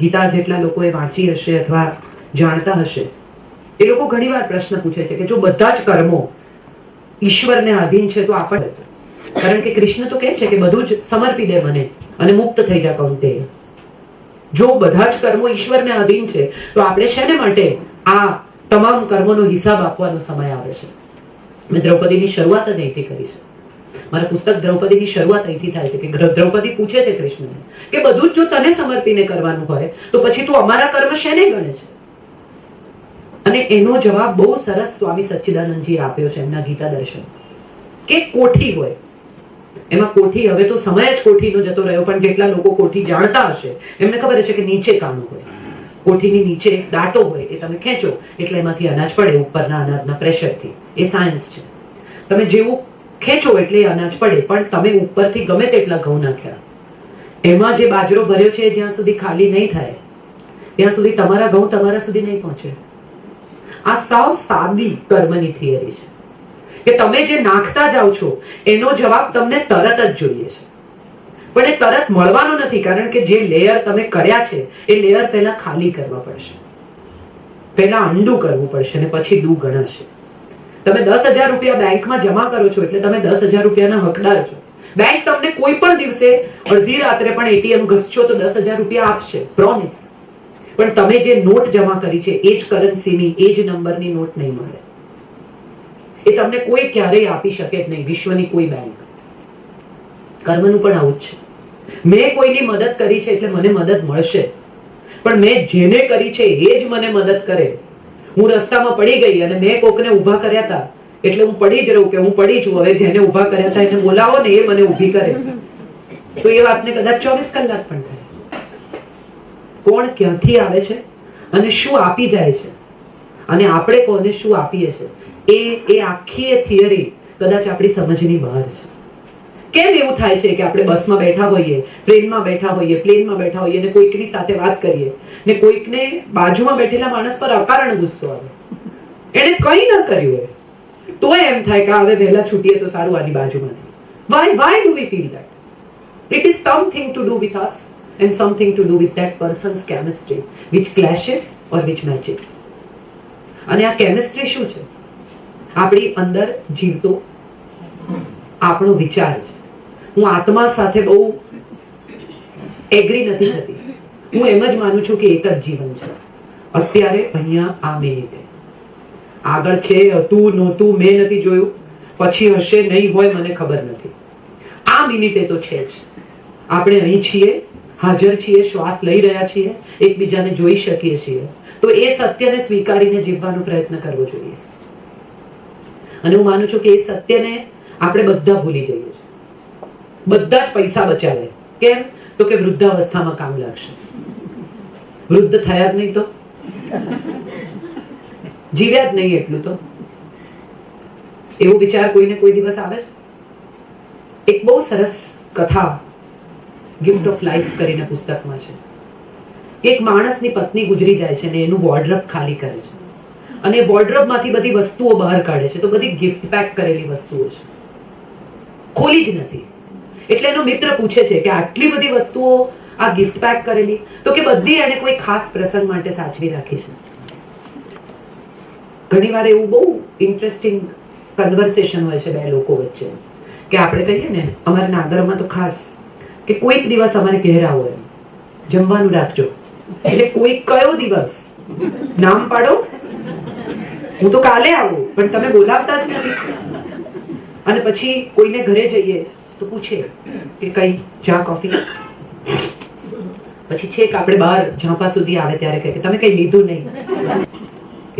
ગીતા જેટલા લોકોએ વાંચી હશે અથવા જાણતા હશે, એ લોકો ઘણીવાર પ્રશ્ન પૂછે છે કે જો બધા જ કર્મો ઈશ્વરને આધીન છે તો આપણે કારણ કે કૃષ્ણ તો કહે છે કે બધું જ સમર્પી દે મને અને મુક્ત થઈ જા કૌંતે જો બધા જ કર્મો ઈશ્વરને આધીન છે, તો આપણે શેને માટે આ તમામ કર્મોનો હિસાબ આપવાનો સમય આવે છે? મેં દ્રૌપદીની શરૂઆત જ અહીંથી કરી છે. મારા પુસ્તક દ્રૌપદીની શરૂઆત અહીંથી થાય છે કે દ્રૌપદી પૂછે છે કૃષ્ણને કે બધું જ જો તને સમર્પીને કરવાનું હોય, તો પછી તું અમારા કર્મ શેને ગણે છે? અને એનો જવાબ બહુ સરસ સ્વામી સચ્ચિદાનંદજી આપ્યો છે એમના ગીતા દર્શન. કે કોઠી હોય, એમાં કોઠી હવે તો સમય જ કોઠીનો જતો રહ્યો, પણ જેટલા લોકો કોઠી જાણતા હશે, એમને ખબર હશે કે નીચે કાણું હોય. કોઠીની નીચે એક દાંટો હોય એ તમે ખેંચો, એટલે એમાંથી અનાજ પડે ઉપરના અનાજના પ્રેશરથી એ સાયન્સ છે. તમે જેવું ખેંચો એટલે અનાજ પડે, પણ તમે ઉપરથી ગમે તેટલા ઘઉં નાખ્યા. એમાં જે બાજરો ભર્યો છે જ્યાં સુધી ખાલી નહીં થાય, ત્યાં સુધી તમારા ઘઉં તમારા સુધી નહીં પહોંચે. આ સાવ સાદી કર્મની થિયરી છે. કે તમે જે નાખતા જાઓ છો, એનો જવાબ તમને તરત જ જોઈએ છે. પણ એ તરત મળવાનો નથી, કારણ કે જે લેયર તમે કર્યા છે, એ લેયર પહેલા ખાલી કરવા પડશે. પહેલા અંડું કરવું પડશે અને પછી ડુ ગણાશે. તમે દસ હજાર રૂપિયા બેંકમાં જમા કરો છો એટલે તમે દસ હજાર રૂપિયાના હકદાર છો. બેંક તમને કોઈ પણ દિવસે અડધી રાત્રે પણ એટીએમ ઘસશો તો દસ હજાર રૂપિયા આપશે. પ્રોમિસ પણ તમે જે નોટ જમા કરી છે, એ જ કરન્સીની એ જ નંબરની નોટ નહીં મળે. એ તમને કોઈ ક્યારેય આપી શકે જ નહીં, વિશ્વની કોઈ બેંક. કર્મનું પણ આવું જ છે. મેં કોઈની મદદ કરી છે એટલે મને મદદ મળશે. પણ મેં જેને કરી છે, એ જ મને મદદ કરે. હું રસ્તામાં પડી ગઈ અને મેં કોકને ઊભા કર્યા હતા એટલે હું પડી જ રહું કે હું પડી છું. હવે જેને ઊભા કર્યા હતા એને બોલાવો ને એ મને ઊભી કરે. તો એ વાતને કદાચ ચોવીસ કલાક પણ થાય કોણ ક્યાંથી આવે છે અને શું આપી જાય છે? અને આપણે કોને શું આપીએ છે? એ એ આખી થિયરી કદાચ આપણી સમજની બહાર છે. કેમ એવું થાય છે કે આપણે બસમાં બેઠા હોઈએ, ટ્રેનમાં બેઠા હોઈએ, પ્લેનમાં બેઠા હોઈએ અને કોઈકની સાથે વાત કરીએ ને કોઈકને બાજુમાં બેઠેલા માણસ પર અકારણ ગુસ્સો આવે? એને કંઈ ન કર્યું હોય. તોય એમ થાય કે હવે વહેલા છૂટીએ તો સારું આની બાજુમાંથી why why do we feel that it is something to do with us and something to do with that persons chemistry which clashes or which matches અને આ કેમિસ્ટ્રી શું છે? આપણી અંદર જીવતો આપણો વિચાર છે. હું આત્મા સાથે બહુ એગ્રી નથી થતી. હું એમ જ માનું છું કે એક જ જીવન છે. અત્યારે અહીંયા આ મિનિટે આગળ છે હતું નહોતું મેં નથી જોયું. પછી હશે નહીં હોય, મને ખબર નથી. આ મિનિટે તો છે જ. આપણે અહીં છીએ, હાજર છીએ, શ્વાસ લઈ રહ્યા છીએ, એકબીજાને જોઈ શકીએ છીએ. તો એ સત્યને સ્વીકારીને જીવવાનો પ્રયત્ન કરવો જોઈએ. અને હું માનું છું કે એ સત્યને આપણે બધા ભૂલી જઈએ છીએ. બધા જ પૈસા બચાવે કેમ? તો કે વૃદ્ધાવસ્થામાં કામ લાગશે. વૃદ્ધ થયા જ નહીં તો? જીવ્યા જ નહીં એટલું તો? એવો વિચાર કોઈને કોઈ દિવસ આવે એક બહુ સરસ કથા ગિફ્ટ ઓફ લાઈફ કરીને પુસ્તકમાં છે. એક માણસની પત્ની ગુજરી જાય છે ને એનું વોર્ડરબ ખાલી કરે છે. અને વોર્ડરબમાંથી બધી વસ્તુઓ બહાર કાઢે છે. તો બધી ગિફ્ટ પેક કરેલી વસ્તુઓ છે. ખોલી જ નથી. એટલે એનો મિત્ર પૂછે છે કે આટલી બધી વસ્તુઓ આ ગિફ્ટ પેક કરેલી? તો કે બધી એને કોઈ ખાસ પ્રસંગ માટે સાચવી રાખી છે ઘણીવાર એવું બહુ ઇન્ટરેસ્ટિંગ કન્વર્સેશન હોય છે બે લોકો વચ્ચે. કે આપણે કહીએ ને, અમારા નાગરમાં તો ખાસ કે કોઈક દિવસ અમારે ઘેર આવો એમ. જમવાનું રાખજો. એટલે કોઈ કયો દિવસ? નામ પાડો. હું તો કાલે આવું, પણ તમે બોલાવતા જ નથી. અને પછી કોઈને ઘરે જઈએ તો પૂછે કે કઈ ચા, કોફી? પછી છેક આપણે બહાર ઝાંપા સુધી આવે ત્યારે કહે કે, તમે કઈ લીધું નહીં.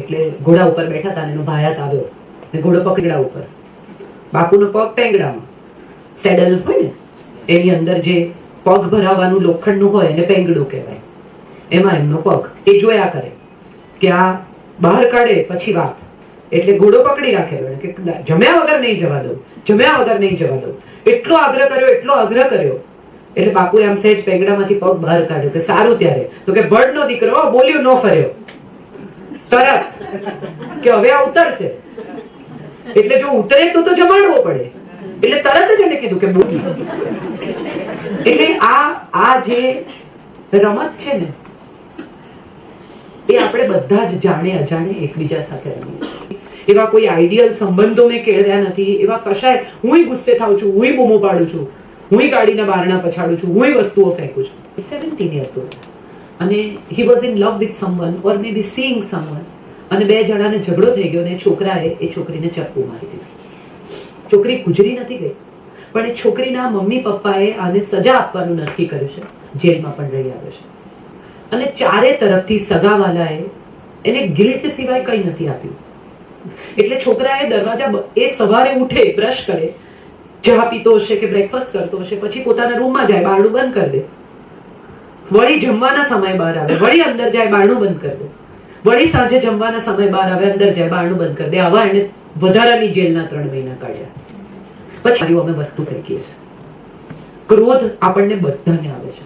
એટલે ઘોડા ઉપર બેઠા હતા એનો ભાયાત આવ્યો ને ઘોડો પકડ્યા ઉપર. બાપુનો પગ પેંગડામાં. સેડલ હોય ને, એની અંદર જે પગ ભરાવાનું લોખંડનું હોય એને પેંગડું કહેવાય. એમાં એમનો પગ એ જોયા કરે કે આ બહાર કાઢે પછી વાત એટલે ઘોડો પકડી રાખેલો કે જમ્યા વગર નહીં જવા દઉં જમ્યા વગર નહીં જવા દઉં એટલો આગ્રહ કર્યો, એટલો આગ્રહ કર્યો. એટલે બાપુ એમ સેજ પેગડામાંથી પગ બહાર કાઢ્યો કે સારું ત્યારે. તો કે બળનો દીકરો બોલ્યો, નો ફર્યો. તરત કે હવે આ ઉતરશે. એટલે જો ઉતરે તો તો જમાડવો પડે. એટલે તરત જ એને કીધું કે બોલી. એટલે આ આ જે રમત છે ને, એ આપણે બધા જ જાણે અજાણે એકબીજા સાથે રમીએ. એવા કોઈ આઈડિયલ સંબંધો કેળવ્યા નથી, એવા કશાય હુંય ગુસ્સે થાઉં છું, હુંય બૂમો પાડું છું, હુંય ગાડીના બારણા પછાડું છું, હુંય વસ્તુઓ ફેંકું છું. સેવન્ટીન યર્સ ઓલ્ડ અને he was in love with someone or may be seeing someone અને બે જણાને ઝઘડો થઈ ગયો ને છોકરાએ એ છોકરીને ચપ્પુ મારી દીધું. છોકરી ગુજરી નથી ગઈ, પણ એ છોકરીના મમ્મી પપ્પાએ આને સજા આપવાનું નક્કી કર્યું છે, જેલમાં પણ રહી આવે છે. અને ચારે તરફથી સગાવાલાએ એને ગિલ્ટ સિવાય કંઈ નથી આપ્યું. એટલે છોકરાએ દરવાજા એ સવારે ઉઠે બ્રશ કરે, ચા પીતો હશે કે બ્રેકફાસ્ટ કરતો હશે, પછી પોતાના રૂમમાં જાય બારણું બંધ કરી દે. વળી જમવાના સમય બહાર આવે, વળી અંદર જાય બારણું બંધ કરી દે. વળી સાંજે જમવાના સમય બહાર આવે, અંદર જાય બારણું બંધ કરી દે. આવા એને વધારાની જેલના ત્રણ મહિના કાઢ્યા. પછી અમે વસ્તુ ફેંકીએ છીએ. ક્રોધ આપણને બધાને આવે છે.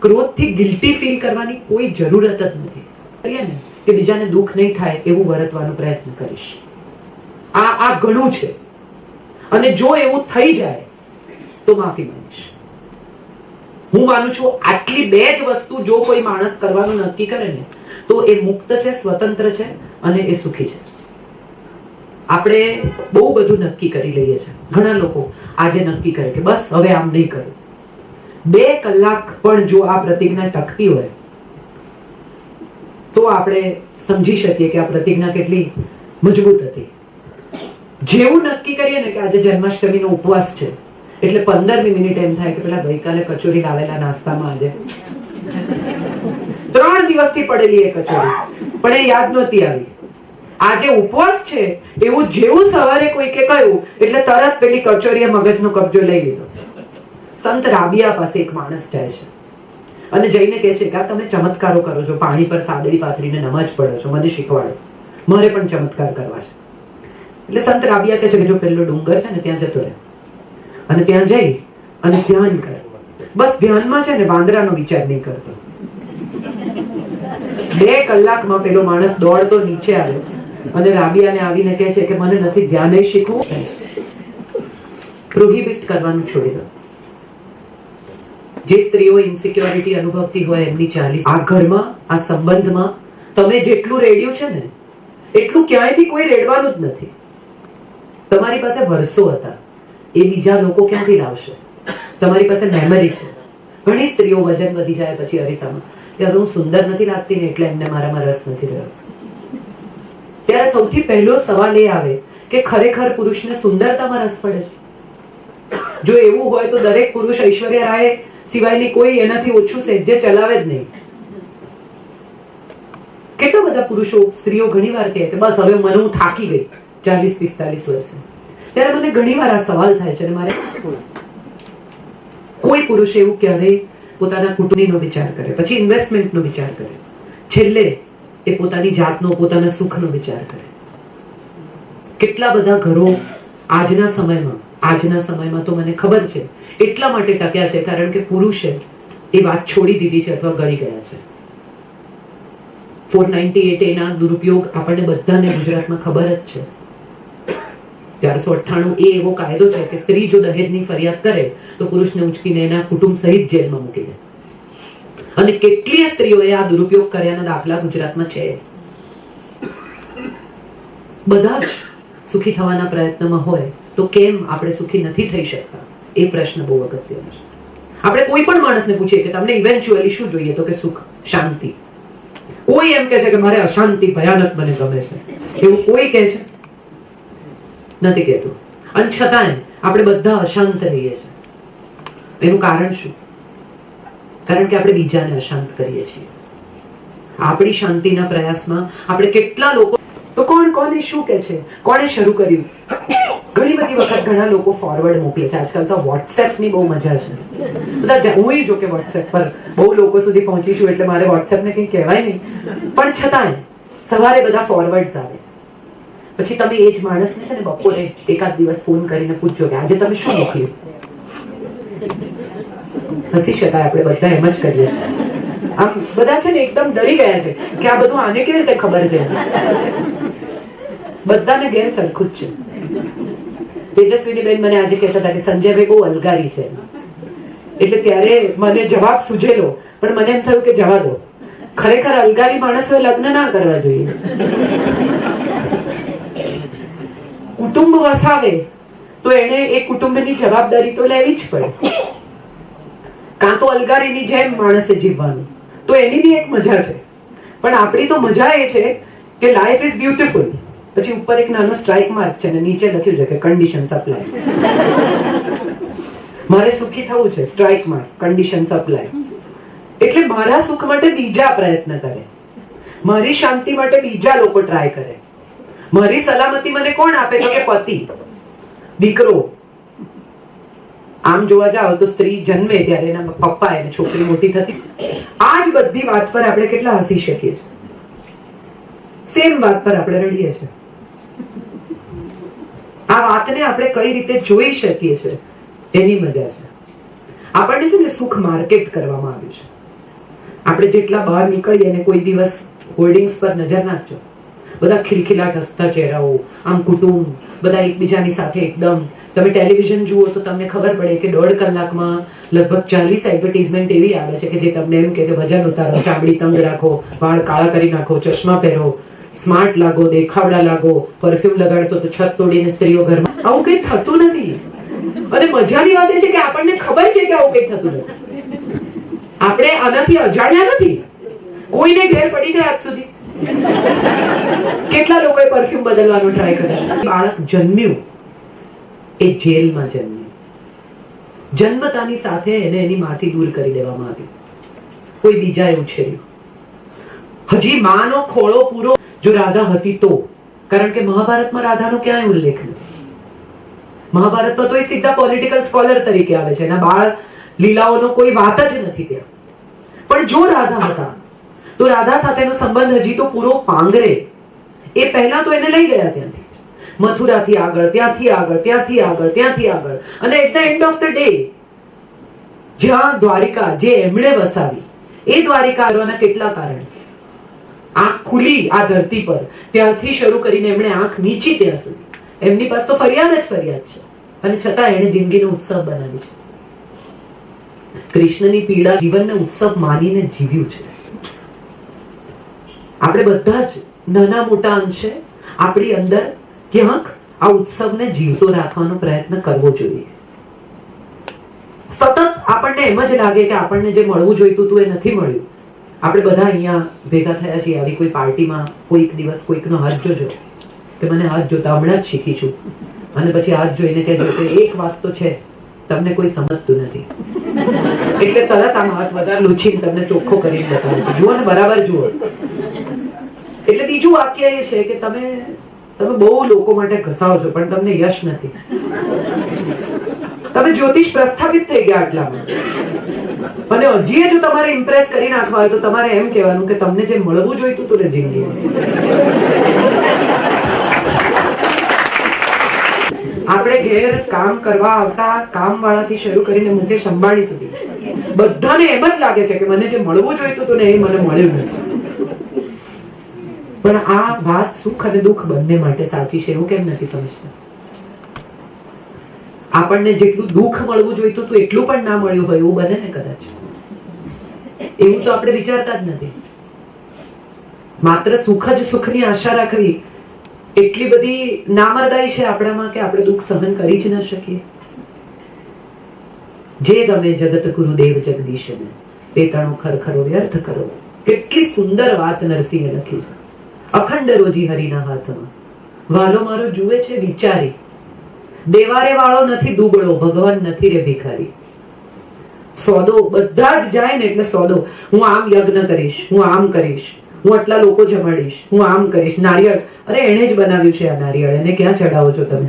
ક્રોધથી ગિલ્ટી ફીલ કરવાની કોઈ જરૂરત જ નથી. કરીએ ને? કે બીજાને દુઃખ નહીં થાય એવું વર્તવાનો પ્રયત્ન કરીશ. આ આ ઘણું છે. અને જો એવું થઈ જાય, તો માફી માંગીશ. હું માનું છું આટલી બે જ વસ્તુ જો કોઈ માણસ કરવાનું નક્કી કરે ને, તો એ મુક્ત છે, સ્વતંત્ર છે અને એ સુખી છે. આપણે બહુ બધું નક્કી કરી લઈએ છીએ. ઘણા લોકો આજે નક્કી કરે કે બસ હવે આમ નહીં કરું. બે કલાક પણ જો આ પ્રતિજ્ઞા ટકતી હોય તો આપણે સમજી શકીએ કે આ પ્રતિજ્ઞા કેટલી મજબૂત હતી. જેવું નક્કી કરીએ ને કે આજે જન્માષ્ટમીનો ઉપવાસ છે, એટલે પંદરમી મિનિટ એમ થાય કે પેલા ગઈકાલે કચોરી લાવેલા નાસ્તામાં આજે. ત્રણ દિવસથી પડેલી એ કચોરી, પણ એ યાદ નહોતી આવી. આજે ઉપવાસ છે, એવું જેવું સવારે કોઈકે કહ્યું, એટલે તરત પેલી કચોરીએ મગજનો કબજો લઈ લીધો. સંત રાબિયા પાસે એક માણસ જાય છે. અને જઈને કહે છે કે તમે ચમત્કારો કરો છો. પાણી પર સાદડી પાથરીને નમાજ પડો છો. મને શીખવાડો. મારે પણ ચમત્કાર કરવા છે. એટલે સંત રાબિયા કહે છે કે જો પેલો ડુંગર છે ને, ત્યાં જતો રહે. અને ત્યાં જઈ અને ધ્યાન કર. બસ ધ્યાનમાં છે ને, વાંદરાનો વિચાર નહીં કરતો. બે કલાકમાં પેલો માણસ દોડતો નીચે આવ્યો અને રાબિયાને આવીને કહે છે કે, મને નથી ધ્યાને શીખવું પ્રોહિબિટ કરવાનું છોડી દો. જે સ્ત્રીઓ ઇન્સિક્યોરિટી અનુભવતી હોય એમની ચાલીસ. આ ઘરમાં, આ સંબંધમાં, તમે જેટલું રેડ્યું છે ને, એટલું ક્યાંયથી કોઈ રેડવાનું જ નથી. તમારી પાસે વર્ષો હતા. એ બીજા લોકો ક્યાંથી લાવશે? તમારી પાસે મેમરી છે. ઘણી સ્ત્રીઓ વજન વધી જાય પછી અરીસામાં. કે હવે હું સુંદર નથી લાગતી ને એટલે એમને મારામાં રસ નથી રહ્યો. ત્યારે સૌથી પહેલો સવાલ એ આવે કે ખરેખર પુરુષને સુંદરતામાં રસ પડે છે? જો એવું હોય તો દરેક પુરુષ ઐશ્વર્યા રાય સિવાયની કોઈ એનાથી ઓછું સેજ્જે ચલાવે જ નહીં. કેટલા બધા પુરુષો, સ્ત્રીઓ ઘણીવાર કહે કે, બસ હવે મને હું થાકી ગઈ ચાલીસ, પિસ્તાલીસ વર્ષે. ત્યારે મને ઘણીવાર આ સવાલ થાય છે મારે કોઈ પુરુષ એવું ક્યારેય પોતાના કુટુંબનો વિચાર કરે, પછી ઇન્વેસ્ટમેન્ટનો વિચાર કરે. છેલ્લે એ પોતાની જાતનો, પોતાના સુખનો વિચાર કરે. કેટલા બધા ઘરો આજના સમયમાં આજના સમયમાં તો મને ખબર છે એટલા માટે ટક્યા છે, કારણ કે પુરુષે એ વાત છોડી દીધી છે અથવા ગળી ગયા છે. ફોર નાઇન્ટી એટ એના દુરુપયોગ આપણને બધાને ગુજરાતમાં ખબર જ છે. ચારસો અઠ્ઠાણું એ એવો કાયદો છે કે સ્ત્રી જો દહેજની ફરિયાદ કરે, તો પુરુષને ઉંચકીને એના કુટુંબ સહિત જેલમાં મૂકી દે. અને કેટલીય સ્ત્રીઓએ આ દુરુપયોગ કર્યાના દાખલા ગુજરાતમાં છે. બધા જ સુખી થવાના પ્રયત્નમાં હોય તો કેમ આપણે સુખી નથી થઈ શકતા? એ પ્રશ્ન બહુ અગત્યનો છે. આપણે કોઈ પણ માણસને પૂછીએ કે તમને ઇવેન્ચ્યુઅલી શું જોઈએ, તો કે સુખ, શાંતિ. કોઈ એમ કહે છે કે મારે અશાંતિ ભયાનક મને ગમે છે. એવું કોઈ કહે છે? નથી કહેતું. અને છતાંય આપણે બધા અશાંત રહીએ છીએ. એનું કારણ શું? કારણ કે આપણે બીજાને અશાંત કરીએ છીએ. આપણી શાંતિના પ્રયાસમાં આપણે કેટલા લોકો તો કોણ કોને શું કહે છે? કોણે શરૂ કર્યું? ઘણી બધી વખત ઘણા લોકો ફોરવર્ડ મોકલે છે. આજકાલ તો WhatsApp ની બહુ મજા છે. બધા જા- હુંય જો કે WhatsApp પર બહુ લોકો સુધી પહોંચીશું એટલે મારે WhatsApp ને કંઈ કહેવાય નહીં. પણ છતાંય, સવારે બધા ફોરવર્ડ્સ આવે. પછી તમે એ જ માણસને છે ને બપોરે એકાદ દિવસ ફોન કરીને પૂછજો કે આજે તમે શું મોકલ્યું? હસી શકાય, આપણે બધા એમ જ કરીએ છીએ. આમ બધા છે ને એકદમ ડરી ગયા છે કે આ બધું આને કેવી રીતે ખબર છે? બધાને ઘેર સરખું જ છે. તેજસ્વીની બેન મને આજે કહેતા હતા કે સંજયભાઈ બહુ અલગારી છે. એટલે ત્યારે મને જવાબ સૂઝેલો પણ મને એમ થયું કે જવા દો. ખરેખર અલગારી માણસોએ લગ્ન ના કરવા જોઈએ. કુટુંબ વસાવે, તો એને એ કુટુંબની જવાબદારી તો લેવી જ પડે. કાં તો અલગારીની જેમ માણસે જીવવાનું. તો એની બી એક મજા છે. પણ આપણી તો મજા એ છે કે લાઈફ ઇઝ બ્યુટીફુલ પછી ઉપર એક નાનો સ્ટ્રાઇક માર્ક છે અને નીચે લખ્યું છે કે કન્ડિશન સપ્લાય મારે સુખી થવું છે સ્ટ્રાઇક માર્ક કન્ડિશન સપ્લાય એટલે મારા સુખ માટે બીજા પ્રયત્ન કરે. મારી શાંતિ માટે બીજા લોકો ટ્રાય કરે. મારી સલામતી મને કોણ આપે? તો કે પતિ. દીકરો. આમ જોવા જાવ તો સ્ત્રી જન્મે ત્યારે એના પપ્પા એને છોકરી મોટી થતી. આ જ બધી વાત પર આપણે કેટલા હસી શકીએ છીએ. સેમ વાત પર આપણે રડીએ છીએ. આ વાતને આપણે કઈ રીતે જોઈ શકીએ છે એની મજા છે. આપણને છે ને સુખ માર્કેટ કરવામાં આવ્યું છે. આપણે જેટલા બહાર નીકળીએ ને કોઈ દિવસ હોર્ડિંગ્સ પર નજર નાખજો. બધા ખિલખિલાટ હસતા ચહેરાઓ, આમ કુટુંબ, બધા એકબીજાની સાથે એકદમ. તમે ટેલિવિઝન જુઓ તો તમને ખબર પડે કે દોઢ કલાકમાં લગભગ ચાલીસ એડવર્ટીઝમેન્ટ એવી આવે છે કે જે તમને એમ કે ભજન ઉતારો, ચામડી તંગ રાખો, વાળ કાળા કરી નાખો, ચશ્મા પહેરો. સ્માર્ટ લાગો, દેખાવડા લાગો પરફ્યુમ લગાડશો તો છત તોડીને સ્ત્રીઓ ઘરમાં આવું કંઈ થતું નથી. અને મજાની વાત એ છે કે આપણને ખબર છે કે આવું કંઈ થતું નથી. આપણે આનાથી અજાણ્યા નથી. કોઈને ઘેર પડી જાય આજ સુધી. કેટલા લોકોએ પરફ્યુમ બદલવાનો ટ્રાય કર્યો? બાળક જન્મ્યું. એ જેલમાં જન્મ્યું. જન્મતાની સાથે એને એની માથી દૂર કરી દેવામાં આવી. કોઈ બીજાએ ઉછેર્યું. હજી માનો ખોળો પૂરો જો રાધા હતી તો. કારણ કે મહાભારતમાં રાધાનો ક્યાંય ઉલ્લેખ નથી. મહાભારતમાં તો એ સીધા પોલિટિકલ સ્કોલર તરીકે આવે છે. એના બાળ લીલાઓનો કોઈ વાત જ નથી ત્યાં. પણ જો રાધા હતા, તો રાધા સાથેનો સંબંધ હજી તો પૂરો પાંગરે. એ પહેલા તો એને લઈ ગયા ત્યાંથી. મથુરાથી આગળ, ત્યાંથી આગળ ત્યાંથી આગળ ત્યાંથી આગળ. અને at the end of the day જ્યાં દ્વારિકા, જે એમણે વસાવી, એ દ્વારિકા આવવાના કેટલા કારણ? આંખ ખુલી આ ધરતી પર. ત્યાંથી શરૂ કરીને એમણે આંખ નીચી ત્યાં સુધી. એમની પાસે તો ફરિયાદ જ ફરિયાદ છે. અને છતાં એણે જિંદગીનો ઉત્સવ બનાવી છે. કૃષ્ણની પીડા જીવનને ઉત્સવ માનીને જીવ્યું છે. આપણે બધા જ નાના મોટા અંશે આપણી અંદર ક્યાંક આ ઉત્સવને જીવતો રાખવાનો પ્રયત્ન કરવો જોઈએ. સતત આપણને એમ જ લાગે કે આપણને જે મળવું જોઈતું હતું એ નથી મળ્યું. આપણે બધા અહીંયા ભેગા થયા છીએ, આવી કોઈ પાર્ટીમાં કોઈક દિવસ કોઈકનો હાથ જોજો, કે મને હાથ જોતા હમણાં જ શીખી છું અને પછી હાથ જોઈને કહેજો કે એક વાત તો છે, તમને કોઈ સમજતું નથી. એટલે તરત આમ હાથ વધારે લૂછીને તમને ચોખ્ખો કરીને બતાવું જુઓ ને, બરાબર જુઓ. એટલે બીજું વાક્ય એ છે કે તમે તમે બહુ લોકો માટે ઘસાવો છો, પણ તમને યશ નથી. તમે જ્યોતિષ પ્રસ્થાપિત થઈ ગયા આટલામાં. અને હજી જો તમારે ઇમ્પ્રેસ કરી નાખવા હોય તો તમારે એમ કહેવાનું કે તમને જે મળવું જોઈતું હતું ને જિંદગી આપણે ઘેર કામ કરવા આવતા કામ વાળાથી શરૂ કરીને મુકેશ અંબાણી સુધી. બધાને એમ જ લાગે છે કે મને જે મળવું જોઈતું હતું ને એ મને મળ્યું નથી. પણ આ વાત સુખ અને દુઃખ બંને માટે સાચી છે એવું કેમ નથી સમજતા? આપણને જેટલું દુઃખ મળવું જોઈતું હતું એટલું પણ ના મળ્યું હોય એવું બને ને કદાચ. એવું તો આપણે વિચારતા જ નથી. માત્ર સુખ જ સુખની આશા રાખવી એટલી બધી નામરદાઈ છે આપણામાં કે આપણે દુઃખ સહન કરી જ ન શકીએ. જે ગમે જગત ગુરુદેવ જગદીશને પેતાણો ખરખરો વ્યર્થ કરો. કેટલી સુંદર વાત નરસિંહે લખી છે. અખંડ રોજી હરિના હાથમાં. વાલો મારો જુએ છે વિચારી. દેવારે વાળો નથી દુબળો, ભગવાન નથી રે ભિખારી. સોદો બધા જ જાય ને એટલે સોદો. હું આમ યજ્ઞ કરીશ, હું આમ કરીશ, હું આટલા લોકો જમાડીશ, હું આમ કરીશ. નારિયેળ, અરે એણે જ બનાવ્યું છે આ નારિયેળ, એને ક્યાં ચડાવો છો તમે?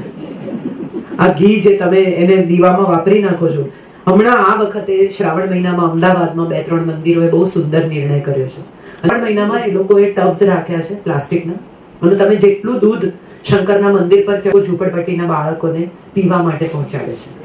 આ ઘી જે તમે એને દીવામાં વાપરી નાખો છો. હમણાં આ વખતે શ્રાવણ મહિનામાં અમદાવાદમાં બે ત્રણ મંદિરોએ બહુ સુંદર નિર્ણય કર્યો છે. શ્રાવણ મહિનામાં એ લોકોએ ટબ્સ રાખ્યા છે પ્લાસ્ટિકના. અને તમે જેટલું દૂધ શંકરના મંદિર પર ઝૂંપડપટ્ટીના બાળકોને પીવા માટે પહોંચાડે છે.